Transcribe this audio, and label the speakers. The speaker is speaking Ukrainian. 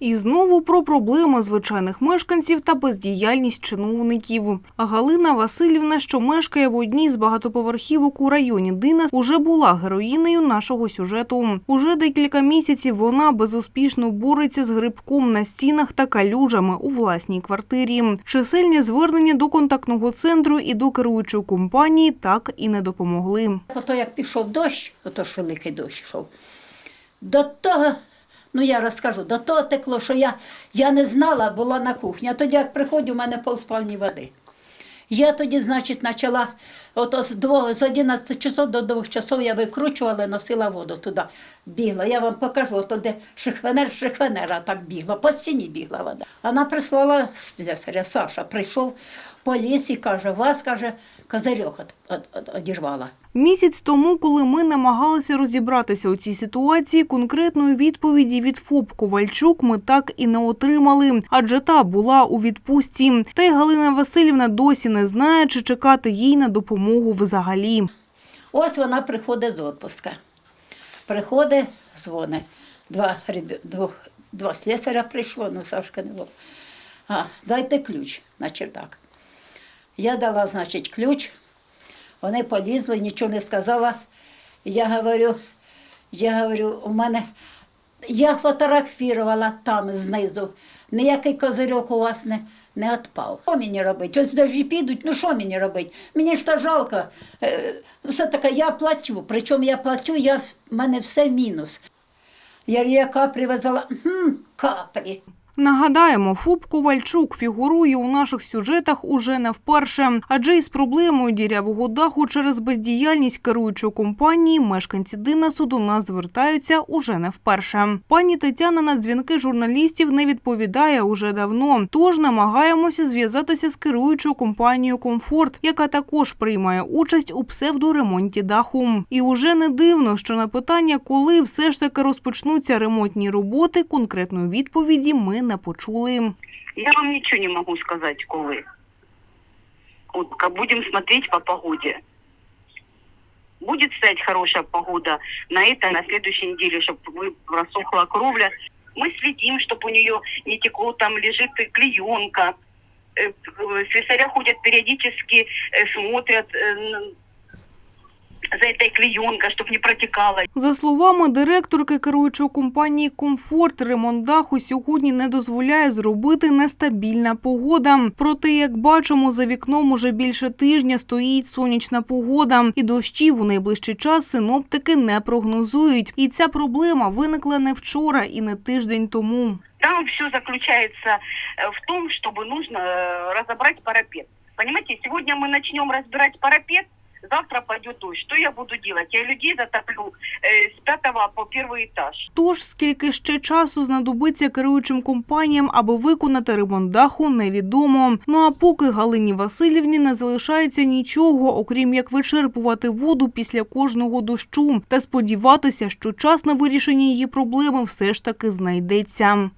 Speaker 1: І знову про проблеми звичайних мешканців та бездіяльність чиновників. Галина Васильівна, що мешкає в одній з багатоповерхівок у районі Дина, уже була героїнею нашого сюжету. Уже декілька місяців вона безуспішно бореться з грибком на стінах та калюжами у власній квартирі. Чисельні звернення до контактного центру і до керуючої компанії так і не допомогли.
Speaker 2: Ото як пішов дощ, ото ж великий дощ йшов. До того, ну я розкажу, до того текло, що я, я не знала, була на кухні. А тоді, як приходжу, у мене полспальні води. Я тоді, значить, почала ото з, двох, з 11 часов до 2 часов я викручувала носила воду туди. Бігла. Я вам покажу, ото де шихвенер, шихвенера так бігла, по стіні бігла вода. Вона прислала слесаря, Саша, прийшов по лісі, каже, вас, каже, козирьок одірвала.
Speaker 1: Місяць тому, коли ми намагалися розібратися у цій ситуації, конкретної відповіді від ФОП Ковальчук ми так і не отримали, адже та була у відпустці. Та й Галина Васильівна досі не знає, чи чекати їй на допомогу взагалі.
Speaker 2: Ось вона приходить з відпуска. Приходить, дзвонить. Два, двох, два слесаря прийшло, ну Сашка не було. А, дайте ключ на чердак. Я дала, значить, ключ. Вони полізли, нічого не сказала. Я говорю, я говорю, у мене. Я фотографувала там знизу. Ніякий козирьок у вас не, не відпав. Що мені робити? Ось даже підуть, ну що мені робити? Мені ж то жалко. Е, Все таке, я плачу. Причому я плачу, я, в мене все мінус. Я, я каплі везла, хм, каплі.
Speaker 1: Нагадаємо, ФОП Ковальчук фігурує у наших сюжетах уже не вперше, адже із проблемою дірявого даху через бездіяльність керуючої компанії мешканці Динасу до нас звертаються уже не вперше. Пані Тетяна на дзвінки журналістів не відповідає уже давно, тож намагаємося зв'язатися з керуючою компанією Комфорт, яка також приймає участь у псевдоремонті даху. І уже не дивно, що на питання, коли все ж таки розпочнуться ремонтні роботи, конкретної відповіді ми не почули.
Speaker 3: Я вам ничего не могу сказать, коли. Вот, как будем смотреть по погоде. Будет стоять хорошая погода на это, на следующей неделе, чтобы просохла кровля. Мы следим, чтобы у нее не текло, там лежит клеенка. Э, э, Слесаря ходят периодически, э, смотрят э, н- за этой клеенкой, чтобы не протекала.
Speaker 1: За словами директорки керуючої компанії Комфорт, ремонт даху сьогодні не дозволяє зробити нестабільна погода. Проте, як бачимо, за вікном уже більше тижня стоїть сонячна погода, і дощів у найближчий час синоптики не прогнозують. І ця проблема виникла не вчора і не тиждень тому.
Speaker 3: Там все заключается э, в том, чтобы нужно э, разобрать парапет. Понимаете, сегодня мы начнем разбирать парапет, завтра пойдет дождь. Что я буду делать? Я людей затоплю э, с пятого по первый этаж.
Speaker 1: Тож, скільки ще часу знадобиться керуючим компаніям, аби виконати ремонт даху, невідомо. Ну а поки Галині Васильівні не залишається нічого, окрім як вичерпувати воду після кожного дощу та сподіватися, що час на вирішення її проблеми все ж таки знайдеться.